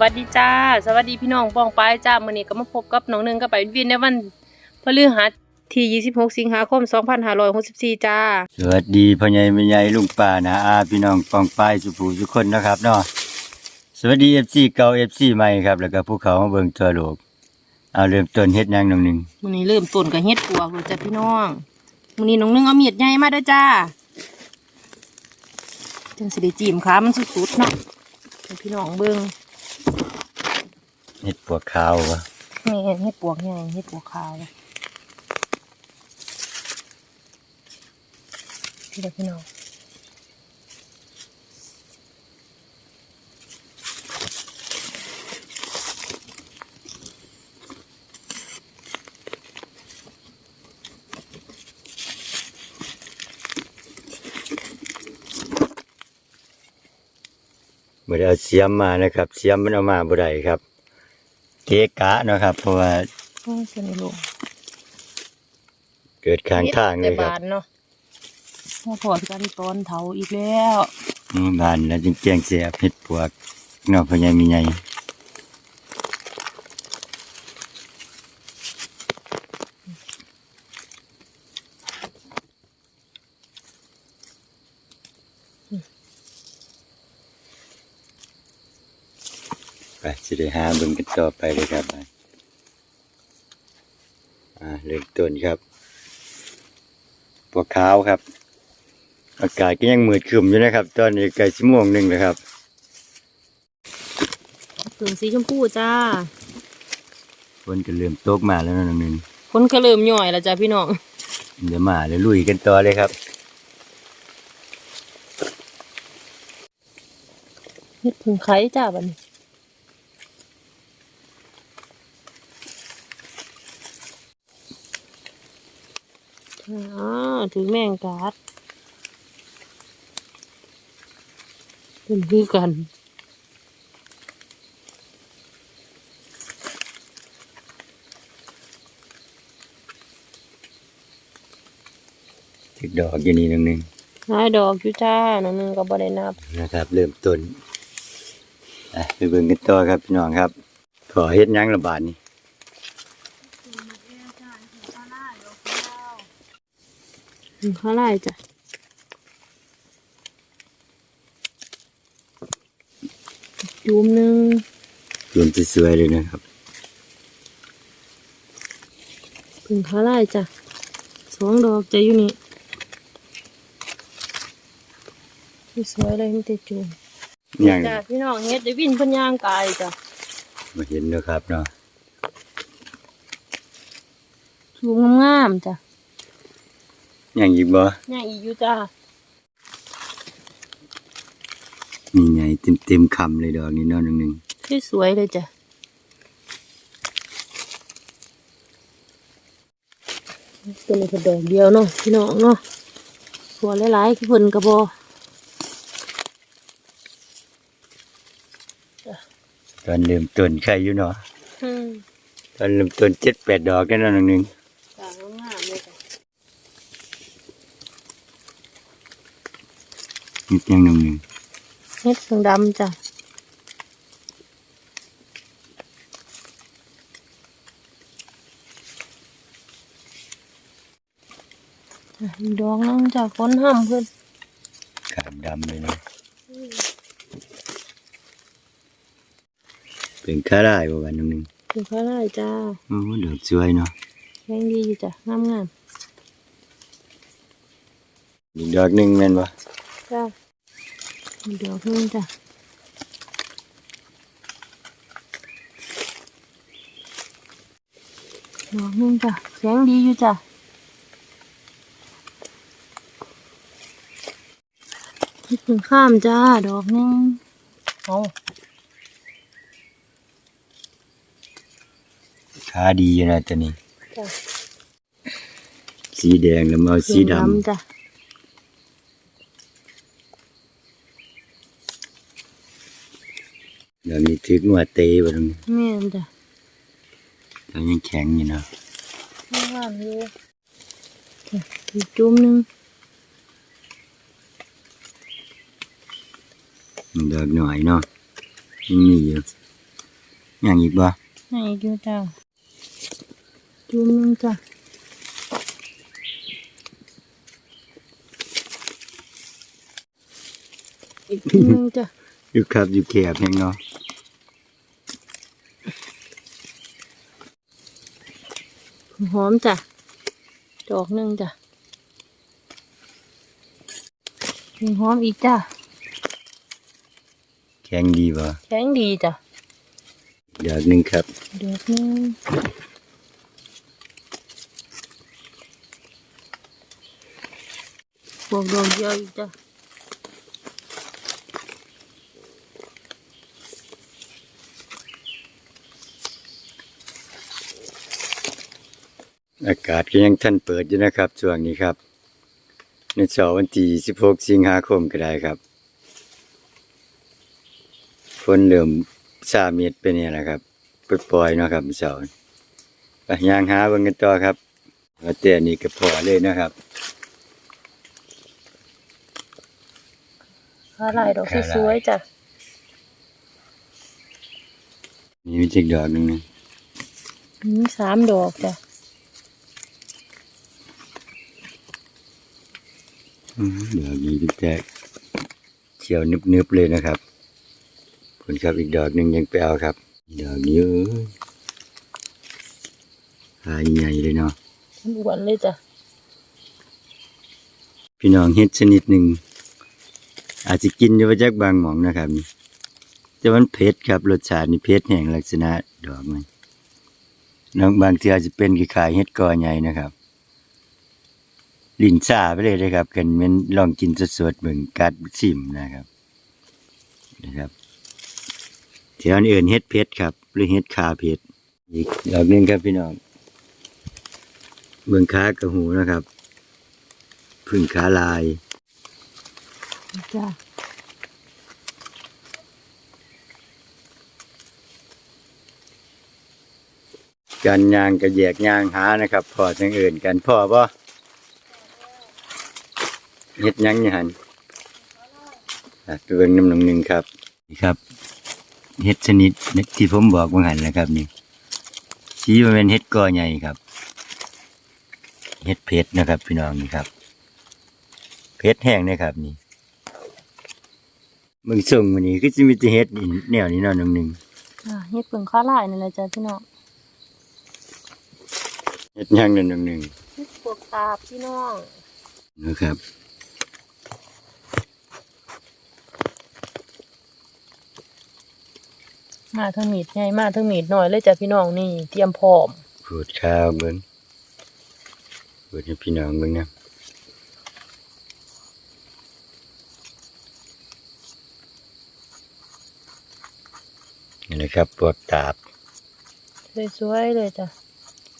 วัสดีจ้า สวัสดีพี่น้องป้องปายจ้ามื้อนี้ก็มาพบกับน้องหนึงกับไปวินในวันพฤหัสที่ 26 สิงหาคม 2564 จ้า สวัสดีพ่อใหญ่แม่ใหญ่ลุงป้านะอาพี่น้องปองป้ายสุภูทุกคนนะครับเนาะสวัสดีเอฟซีเก่าเอฟซีใหม่ครับ แล้วก็ภูเขามาเบิ่งทั่วโลก เอาเริ่มต้นเฮ็ดหยังหนองหนึ่งมื้อนี้เริ่มต้นกับเฮ็ดปวกเลยจ้าพี่น้องมื้อนี้น้องหนึงเอามีดใหญ่มาเด้อจ้าจังสิได้จิ้มขามันสุดๆเนาะให้พี่น้องเบิ่ง เห็ดปวกขาววะนี่เห็ดปวกใหญ่เห็ดปวกขาวพี่เด็กพี่น้อง บ่ได้เอาเสียมมานะครับ เสียมมันเอามาบ่ได้ครับ เกะกะเนาะครับ เพราะว่าโอ้ยสนิทลงเกิดข้างทางเลยครับแต่บานเนาะมาพอดกันตอนเถาอีกแล้วอืมบานแล้วจึงแจ้งเสียบเฮ็ดปวกเนาะพ่อใหญ่มีใหญ่ ไปสิได้หาเบิ่งกันต่อไปเลยครับอ่าเริ่มต้นครับปวกขาวครับ อากาศก็ยังมืดครึ้มอยู่นะครับ ตอนนี้ใกล้ชั่วโมงหนึ่งแล้วครับถึงสีชมพูจ้าฝนก็เริ่มตกมาแล้วเนาะน้องหนึงคนก็เริ่มย่อยแล้วจ้าพี่น้องเดี๋ยวมาเดี๋ยวลุยกันต่อเลยครับเฮ็ดผึ่งไข่จ้าบัดนี้ อ๋อถือแมงกาดเป็นคือกันถึกดอกอยู่นี่น้องหนึงหายดอกอยู่จ้าน้องหนึงก็บ่ได้นับนะครับ เริ่มต้นอะไปเบิ่งกันต่อครับพี่น้องครับ ขอเฮ็ดหยังระบาดนี่ ผึ่ง ข้าวไร่จ้ะจุ่มหนึงรวมสวยๆเลยนะครับผึ่งข้าวไร่จ้ะสองดอกจะอยู่นี่สวยๆเลยมันติดจุ่มยังจ้ะพี่น้องเฮ็ดได้วินเพิ่นย่างกายจ้ะมาเห็นแล้วครับเนาะสูงงามๆจ้ะ ยังอีกบ่ย่างอีกอยู่จ้ะนี่ไงเต็มๆคำเลยดอกนี้เนาะน้องหนึงสวยๆเลยจ้ะตัวนี้ก็ดอกเดียวเนาะพี่น้องเนาะสวยหลายๆคือเพิ่นก็บ่ตอนเริ่มต้นใครอยู่เนาะอืมตอนเริ่มต้นเจ็ดแปดดอกแค่นั้นน้องหนึงจ้ะงามๆเลยจ้ะ นิดยังน้องหนึงเฮ็ดผึ่งดำจ้ะจ้ะอีกดอกนึงจ้ะคนห้ำเพิ่นขามดำเลยเนาะเป็นข้าได้บ่วันน้องหนึงถึงเขาได้จ้าโอ้ดอกสวยเนาะแข็งดีอยู่จ้ะงามงามอีกดอกหนึ่งแม่นบ่ๆ จ้าเดี๋ยวเพิ่งจ้ะดอกหนึงจ้ะแข็งดีอยู่จ้ะนี่ถึงข้ามจ้า ดอกหนึงเอาขาดีอยู่นะตัวนี้จ้ะสีแดงแล้วมาเอาสีดำจ้ะ แล้วมีทึกหัวเตะบ่ตรงนี้แม่นจ้ะแล้วยังแข็งอยู่เนาะงามอยู่จ้ะอีกจุ่มหนึงดอกหน่อยเนาะยังมีอยู่อย่างอีกบ่ให้อยู่จ้าจุ่มนึงจ้ะอีกจุ่มนึงจ้ะอยู่ครับอยู่แคบแฮงเนาะ หอมจ้ะ ดอกหนึงจ้ะหอมอีกจ้ะ แข็งดีบ่แข็งดีจ้ะดอกหนึงครับดอกหนึงบวกดอกเดียวอีกจ้ะ อากาศก็ยังท่านเปิดอยู่นะครับช่วงนี้ครับ ในเช้าวันที่16 สิงหาคมก็ได้ครับฝนเริ่มสาเม็ดไปเนี่ยแหละครับปล่อยๆเนาะครับเช้าไปย่างหาเบิ่งกันต่อครับว่าแต่นี่ก็พอเลยนะครับขาลายดอกสวยๆจ้ะนี่มีจักดอกหนึงนะมีสามดอกจ้ะ อืมดอกนี้เป็นแต่เขียวนึบๆเลยนะครับผลครับอีกดอกหนึงยังไปเอาครับ ดอกนี้เอ้ยหายใหญ่เลยเนาะมันอ้วนเลยจ้ะ พี่น้องเฮ็ดชนิดหนึ่ง อาจจะกินอยู่ว่าจากบางหม่องนะครับนี่แต่มันเผ็ดครับรสชาตินี่เผ็ดแห่งลักษณะดอกมันน้องบางทีอาจจะเป็นคล้ายๆเฮ็ดกอใหญ่นะครับ ลิ้นซ่าไปเลยนะครับกันแมันลองกินสดๆเบิ่งกัดชิมนะครับนะครับแถวนี้เอื่นเฮ็ดเผ็ดครับ หรือเฮ็ดคาเผ็ดอีกดอกหนึงครับพี่น้องเบิ่งขากระหูนะครับพึ่งขาลายจ้ะการยางกระแยกยางหานะครับ พอจังอื่นกันพ่อบ่ เฮ็ดหยังอยู่หันอะไปเบิ่งน้ำหนงหนึ่งครับนี่ครับเฮ็ดชนิดที่ผมบอกว่าหันนะครับนี่สีมันเป็นเฮ็ดกอใหญ่ครับเฮ็ดเพชรนะครับ พี่น้องนี่ครับ เพชรแห้งนะครับนี่มึงส่งมันนี่ก็จะมีแต่เฮ็ดนี่แนวนี้เนาะหนงหนึ่งอะเฮ็ดเปิ่งขาลายนี่แหละจ้ะพี่น้องเฮ็ดหยังนั่นหนงหนึ่งเฮ็ดพวกตาบพี่น้องนะครับ มาทั้งมีดใหญ่มาทั้งมีดน้อยเลยจ้ะพี่น้องนี่เตรียมพร้อมพูดข้าวเบิ้งพูดให้พี่น้องเบิ้งนะนี่แหละครับพวกตาบสวยๆเลยจ้ะ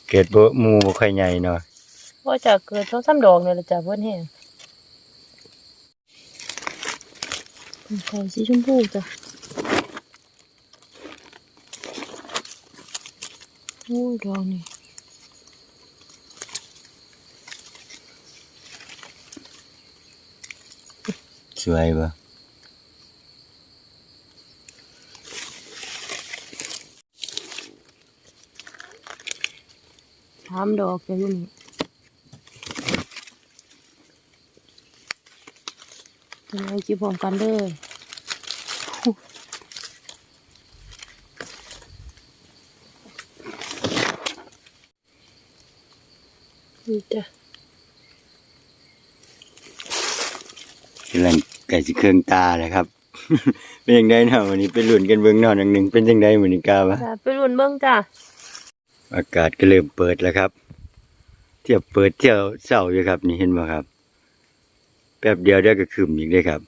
เกิดบ่หมูบ่ค่อยใหญ่เนาะว่าจะเกิดช่องซ้ำดอกนี่แหละจ้ะเพิ่นแห้งเป็นไข่สีชมพูจ้ะ อ้ยดอกนี่สวยบ่สามดอกจ้ะอยู่นี่จะเอาจีพร้อมกันเด้อ นี่จ้ะกำลังใกล้สิเครื่องตาเลยครับ เป็นจังไดเนาะวันนี้ไปลุ้นกันเบิ่งเนาะหนังหนึงเป็นจังไดมื้อนี้กาวะจ้ะไปรุ่นเบิ่งจ้ะอากาศก็เริ่มเปิดแล้วครับ เที่ยวเปิดเที่ยวเช้าอยู่ครับ นี่เห็นบ่ครับ แป๊บเดียวเดี๋ยวก็คืมอีกเลยครับ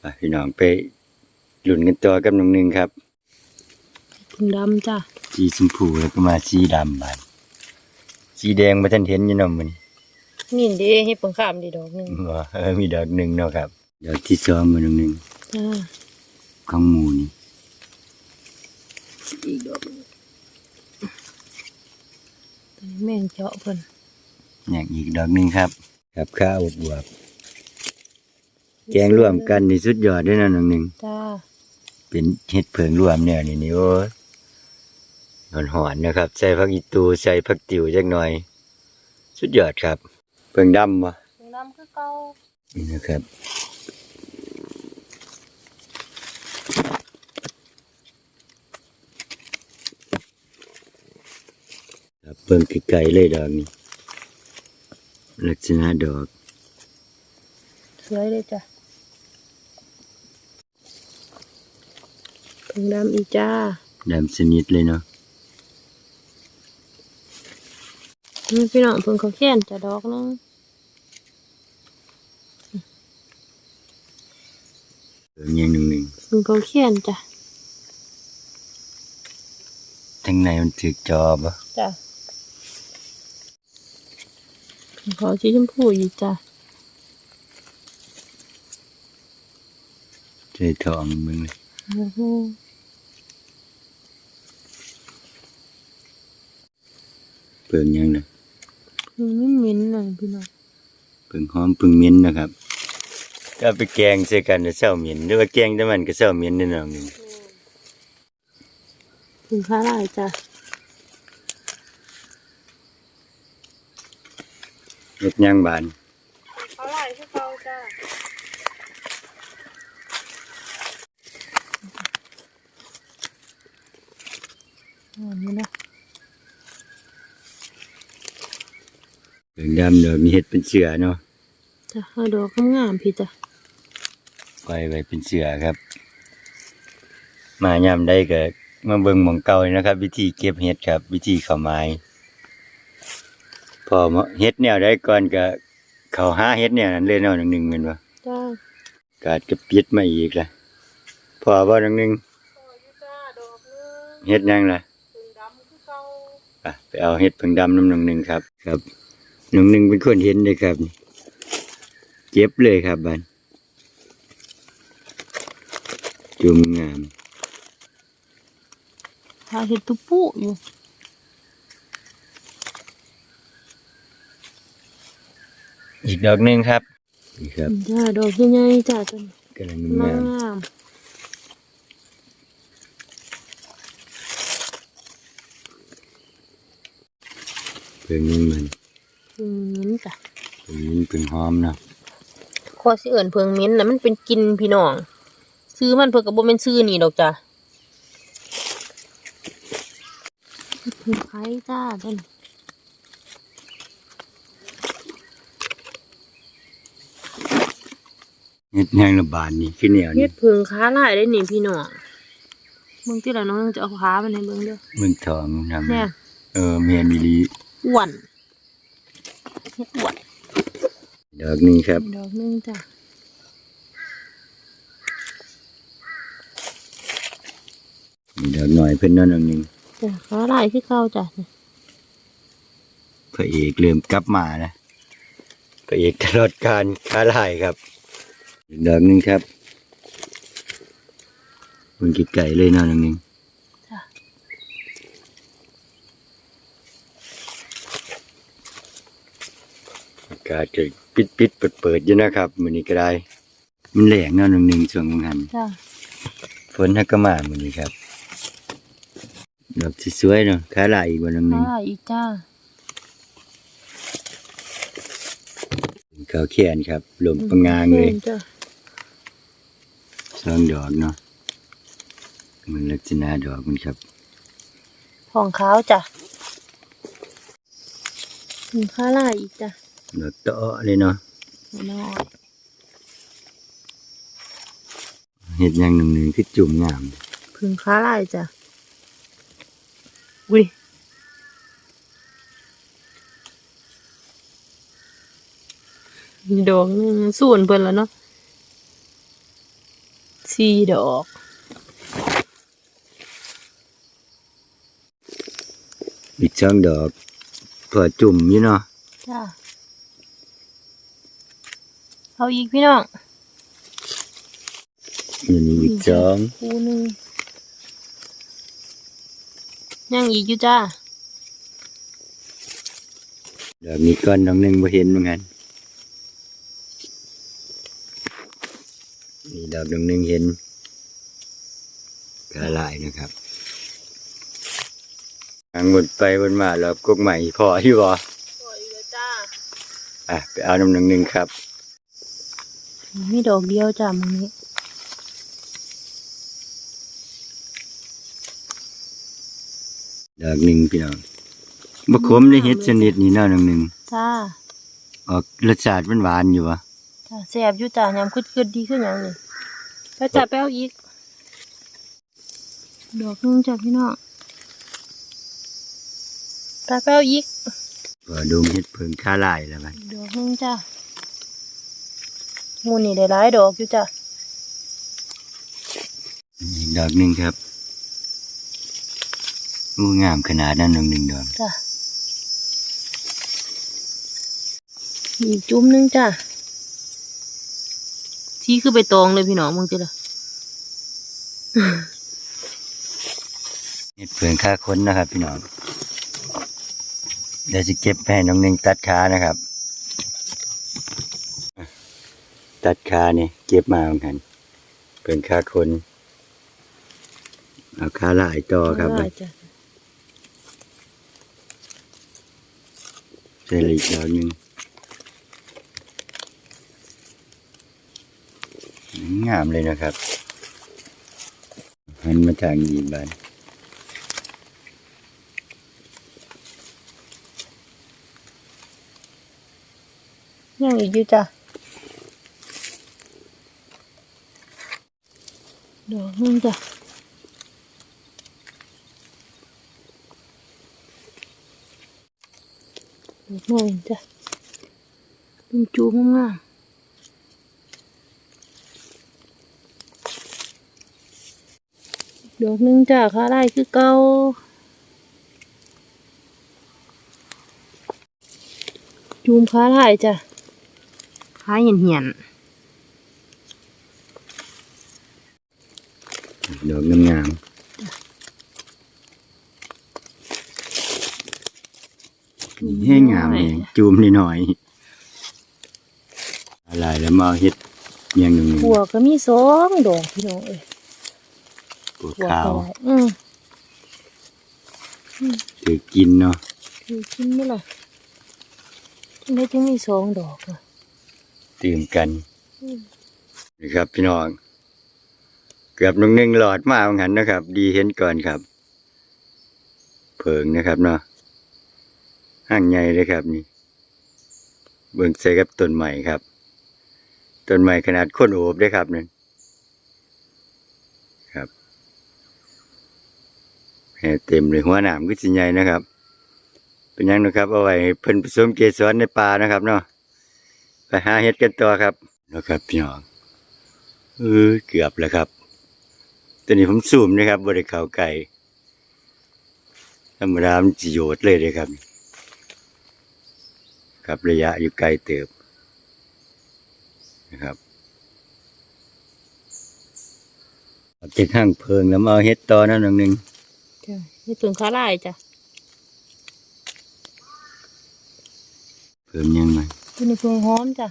ไปพี่น้องไปลุ้นกันต่อกับน้องหนึงครับถุงดำจ้ะสีชมพูแล้วก็มาสีดำบาน สีแดงมาท่านเห็นอยู่เนาะมันนี่เด้ให้เปิงข้ามดีดอกหนึ่งว่าเออมีดอกหนึ่งเนาะครับดอกที่สองมาดอกหนึ่งจ้าของหมูนี่อีกดอกหนึ่งตัวนี้แม่งเจาะเพิ่นอย่างอีกดอกหนึ่งครับ ครับข้าวบวบแกงร่วมกันนี่สุดยอดเด้วยนะดอกหนึ่งจ้าไปเป็นเห็ดเพิงรวมเนี่ยนี่นี่โอ้ย หอนๆนะครับ ใส่ผักอีตูใส่ผักติ๋วจักหน่อย สุดยอดครับ เพิงดำวะน้ำคือเก่านี่นะครับครับเพิ่งไกลๆเลยดอกนี้ลักษณะดอกสวยเลยจ้ะถึงดำอีจ้าดำสนิทเลยเนาะ นี่ พี่น้องเพิ่งเขาเขียนจะดอกนึงเพิ่งยังหนึ่งหนึ่งเพิ่งเขาเขียนจ้ะทั้งในมันถือจอบะจ้ะเพิ่งเขาสีชมพูอยู่จ้ะใจทองมึงเลยโอ้โหเพิ่งยังนะเพิ่งไม่เหม็นเลยพี่น้องเพิ่งหอมเพิ่งเหม็นนะครับก็เอาไปแกงใส่กันแล้วเศร้าเหม็นหรือว่าแกงแต่มันก็เศร้าเหม็นนิดหน่อยหนึ่งเพิ่งค้าลายจ้ะเฮ็ดย่างบาน ค้าลายคือเขาจ้ะอันนี้นะ เพิ่ง ดำเนาะมีเฮ็ดเป็นเสือเนาะจ้ะเอาดอกงามๆพี่จ้ะปล่อยไว้เป็นเสือครับ มายามได้ก็มาเบิ่งหมองเก่าเลยนะครับ วิธีเก็บเห็ดครับ วิธีเข้าไม้พอมาเฮ็ดแนวได้ก่อนก็เขาหาเฮ็ดแนวนั้นเลยเนาะหนึ่งหนึ่งแม่นบ่จ้าก็อาจจะปิดมาอีกล่ะพอบ่หนึ่งหนึ่งพออยู่จ้าดอกนึงเฮ็ดหยังล่ะถึงดำคือเก่าอะ ไปเอาเห็ดผึ่งดำน้ำหนึ่งหนึ่งครับ ครับ หนึ่งหนึ่งเป็นคนเห็นเลยครับ เจ็บเลยครับบันจุ่มงามหาเห็ดตุปุอยู่อีกดอกหนึ่งครับนี่ครับจ้าดอกใหญ่ๆจ้าจนกำลังงางามมเพิ่งนึง มันเพิงมิ้นจ้ะเพิ่งนี้เพิ่งหอมเนาะขอสิเอิ่นเพิงมิ้นนะมันเป็นกลินพี่น้องซื้อมันเพิ่งกับบ่เป็นซื้อนี่ดอกจ้ะเพิงไข่จ้าต้นเห็ดแห้งระบาดนี่ขึ้นเหนียวเฮ็นี่ดเพิงค้าหลายได้นี่พี่น้องเบิ่งที่ละน้องจะเอาขามันให้เบิ่งเด้อเมืองทองทำเนี่ยเออเมียนมิลีอ้วน เฮ็ดอ้วนดอกหนึงครับ ดอกหนึงจ้ะมีดอกหน่อยเพิ่นเนั่นดอกหนึงจ้ะขาหลายคือเก่าจ้ะพระเอกเริ่มกลับมานะพระเอกตลอดการค้าลายครับอีกดอกหนึงครับมันไก่เลยเนาะดอกหนึง จ้ะ อา กาศก็ปิดปิดเปิดเปิดๆอยู่นะครับมื้อนี้ก็ได้ มันแหลงเนาะหนึ่งหนึ่งช่วงหันจ้ะฝนฮักก็มามื้อนี้ครับดอกสวยๆเนาะค้าลายอีกวันหนึ่งขาหลายอีกจ้าขาวแขนครับลมปังงางเลยจ้ะสองดอกเนาะมันลักษณะดอกมันครับทองขาวจ้ะถึงขาหลายอีกจ้ะ ดอกโตเลยเนาะน้อยเฮ็ดอย่างหนึ่งหนึ่งคือจุ่มงามถึงขาหลายจ้ะอุ้ยมีดอกหนึงส่วนเพิ่นแล้วเนาะสี่ดอกอีกสองดอกพอจุ่มอยู่เนาะจ้ะ เอาอีกพี่น้องนี่นี่อีกสองคูหนึงยังอีกอยู่จ้าดอกนี้ก้อนน้องหนึ่งบ่เห็นเหมือนกันนี่ดอกน้องหนึ่งเห็นกระลายนะครับทางหมดไปวนมาแล้วกกใหม่พอที่บ่สวยเลยจ้า อะ ไปเอาน้ำหนึ่งหนึ่งครับ มีดอกเดียวจ้ามึงนี้ดอกหนึ่งพี่น้องบะขมได้เฮ็ดชนิดนี้เนาะน้ำหนึ่งจ้าออกรสชาติมันหวานอยู่วะจ้าแสบอยู่จ้ายำคืดๆดีขึ้นอย่างนี้ไปจ้าไปเอาอีก ดอกนึงจ้าพี่น้องไปไปเอาอีกก็ดูเฮ็ดเพิ่งค่าลายแล้วมันดอกนึงจ้า มูนี่ได้หลายดอกอยู่จ้าอีกดอกหนึ่งครับอู้งามขนาดนั้นน้ำหนึ่งดอกจ้าอีกจุ้มนึงจ้าชี้คือไปตองเลยพี่น้องมึงจิละเฮ็ดเพิ่งค่าค้นนะครับ พี่น้องเดี๋ยวจะเก็บไปให้น้องหนึ่งตัดขานะครับ ตัดขานี่เก็บมาเหมือนกันเพิ่งค่าคนเอาขาลายต่อครับได้จ้ะใส่อีกดอกหนึ่งงามเลยนะครับหันมาทางยีบานยังอีกอยู่จ้ะ ดอกนึงจ้ะดอกน้อยจ้ะเป็นจูงงามดอกนึงจ้ะขาไล่คือเก่าจูมขาไล่จ้ะขาเหียนเหียน อกงามๆให้งามเองจูมนิดหน่อยๆอะไรแล้วมาเอาเฮ็ดอยังหนึ่งหัวก็มีสองดอกพี่น้องเอ้ยปวดหัวขาวก็ได้อืมถือกินเนาะคือกินไม่ล่ะทำไมถึงมีสองดอกอะตื่มกันอืมนะครับพี่น้อง เกือบหนึ่งหนึ่งหลอดมาเหมือนกันนะครับ ดีเห็นก่อนครับเผิงนะครับเนาะห้างใหญ่เลยครับนี่ เบิ่งใส่กับต้นใหม่ครับต้นใหม่ขนาดค้นโอบด้วยครับนั่ครับแห่เต็มเลยหัวหนามก็สิใหญ่นะครับ เป็นยังนะครับ เอาไว้เพิ่นผสมเกสรในป่านะครับเนาะไปหาเห็ดกันต่อครับนะครับพี่น้องเออเกือบแล้วครับ ตอนนี้ผมซูมนะครับบริเขาไก่ธรรมดามันจิโยดเลยเลยครับ ครับระยะอยู่ไกลเติบนะครับเอาเจ็ดห้างเพิงแล้วมาเอาเฮ็ดต่อนั่นหนึ่งหนึ่งจ้ะนี่ถึงขาลายจ้ะเพิ่มยังไงตัวนี้เพิ่งหอมจ้ะ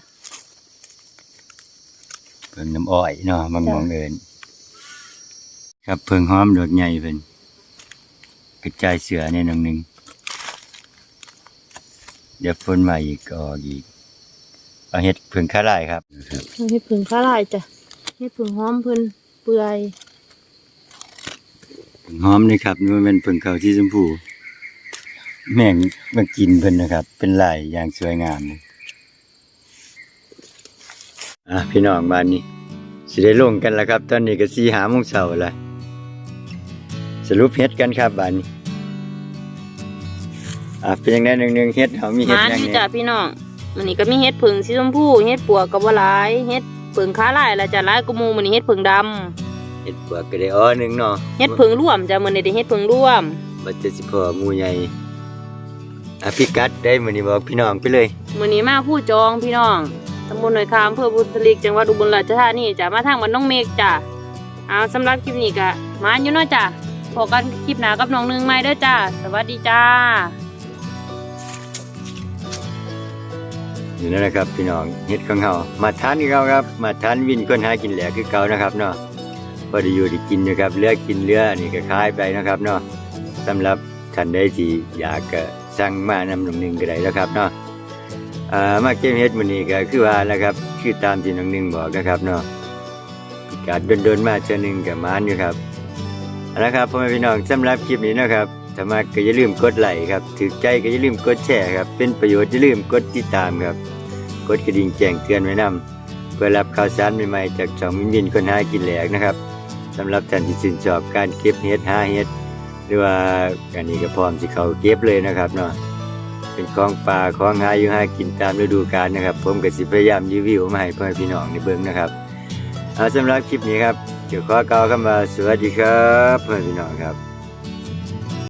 เพิ่งน้ำอ้อยเนาะบางจ้ะมองเอิน ครับเพิ่งหอมดอกใหญ่เพิ่นกระจายเสือในหนึ่งหนึ่งเดี๋ยวฝนมาอีกก็ออกอีกเอาเฮ็ดเพิ่งข้าไร่ครับนะครับนี่ถึงขาลายจ้ะนี่ถึงหอมเพิ่นเปื่อยเพิ่งหอมนี่ครับนี่มันเป็นเพิ่งเขาที่ชมพูแม่งมันกินเพิ่นนะครับ เป็นลายอย่างสวยงามเลยอะพี่น้องบ้านนี้สิได้ลงกันแล้วครับ ตอนนี้ก็สี่หาโมงเช้าแล้วส รุปเฮ็ดกันครับบ้านนี้อะเป็นยังไงหนึ่งหนึ่งเฮ็ดเขามีเฮ็ดมายังดีไงจ้ะพี่น้องมันนี้ก็มีเฮ็ดผึ่งสีชมพูเฮ็ดปัวกับว่าหลายเฮ็ดผึ่งขาลายแล้วจ้ะหลายกว่าหมู่มันนี้เฮ็ดผึ่งดำเฮ็ดปวกก็ได้อ้อหนึ่งเนาะเฮ็ดผึ่งร่วมจ้ะมื้อนี้ได้เฮ็ดผึ่งร่วมบัดเจะสิพอหมู่ใหญ่อะพี่กัดได้มื้อนี้บอกพี่น้องไปเลยมื้อนี้มาผู้จองพี่น้องตำบลหน่อยคามอำเภอบุตริกจังหวัดอุบลราชธานีจ้ะมาทางบ้านน้องเมฆจ้ะเอาสำหรับคลิปนี้ก็มาอยู่เนาะจ้ะ พบกันคลิปหน้ากับน้องหนึงใหม่เด้อจ้ะสวัสดีจ้านี่นั่นแหละครับพี่น้องเฮ็ดของเฮามาทานคือเก่าครับ มาทานวินคนหากินแหลกคือเก่านะครับเนาะอได้อยู่ได้กินนะครับเลือกินเลือนี่ก็ขายไปนะครับเนาะสำหรับท่านใดที่อยากสั่งมานำหนึ่งหนึ่งก็ได้แล้วครับเนาะอ่ามาเก็บเฮ็ดมื้อนี้ก็คือว่าแล้วครับคือตามที่น้องหนึ่งบอกนะครับเนาะการโดนๆมาเจอหนึงกับมานอยู่ครับ เอาละครับพ่อแม่พี่น้องสำหรับคลิปนี้นะครับถ้ามาก็อย่าลืมกดไลค์ครับถูกใจก็อย่าลืมกดแชร์ครับเป็นประโยชน์อย่าลืมกดติดตามครับ กดกระดิ่งแจ้งเตือนไว้นำเพื่อรับข่าวสารใหม่ๆจากช่องมินมินคนหากินแหลกนะครับสำหรับท่านที่ชื่นชอบการเก็บเห็ดหาเห็ดหรือว่าอันนี้ก็พร้อมที่เขาเก็บเลยนะครับเนาะเป็นของป่าของหาอยู่หากินตามฤดูกาลนะครับ ผมก็สิพยายามรีวิวมาให้พ่อพี่น้องในเบิ่งนะครับเอาสำหรับคลิปนี้ครับ เดี๋ยวขอกล่าวคำว่าสวัสดีครับเพื่อนพี่น้องครับ